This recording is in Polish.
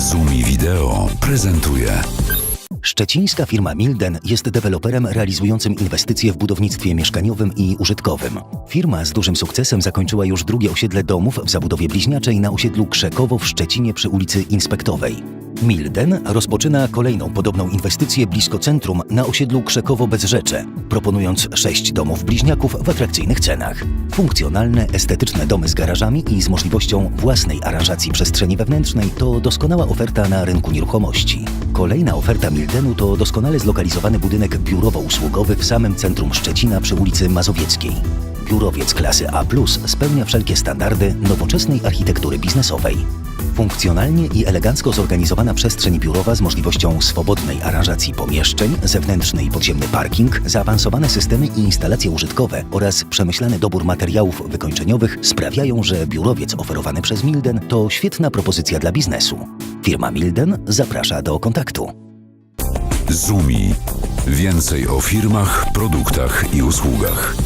Zumi Wideo prezentuje Szczecińska firma Milden jest deweloperem realizującym inwestycje w budownictwie mieszkaniowym i użytkowym. Firma z dużym sukcesem zakończyła już drugie osiedle domów w zabudowie bliźniaczej na osiedlu Krzekowo w Szczecinie przy ulicy Inspektowej. Milden rozpoczyna kolejną podobną inwestycję blisko centrum na osiedlu Krzekowo Bezrzecze, proponując sześć domów bliźniaków w atrakcyjnych cenach. Funkcjonalne, estetyczne domy z garażami i z możliwością własnej aranżacji przestrzeni wewnętrznej to doskonała oferta na rynku nieruchomości. Kolejna oferta Mildenu to doskonale zlokalizowany budynek biurowo-usługowy w samym centrum Szczecina przy ulicy Mazowieckiej. Biurowiec klasy A+, spełnia wszelkie standardy nowoczesnej architektury biznesowej. Funkcjonalnie i elegancko zorganizowana przestrzeń biurowa z możliwością swobodnej aranżacji pomieszczeń, zewnętrzny i podziemny parking, zaawansowane systemy i instalacje użytkowe oraz przemyślany dobór materiałów wykończeniowych sprawiają, że biurowiec oferowany przez Milden to świetna propozycja dla biznesu. Firma Milden zaprasza do kontaktu. Zumi. Więcej o firmach, produktach i usługach.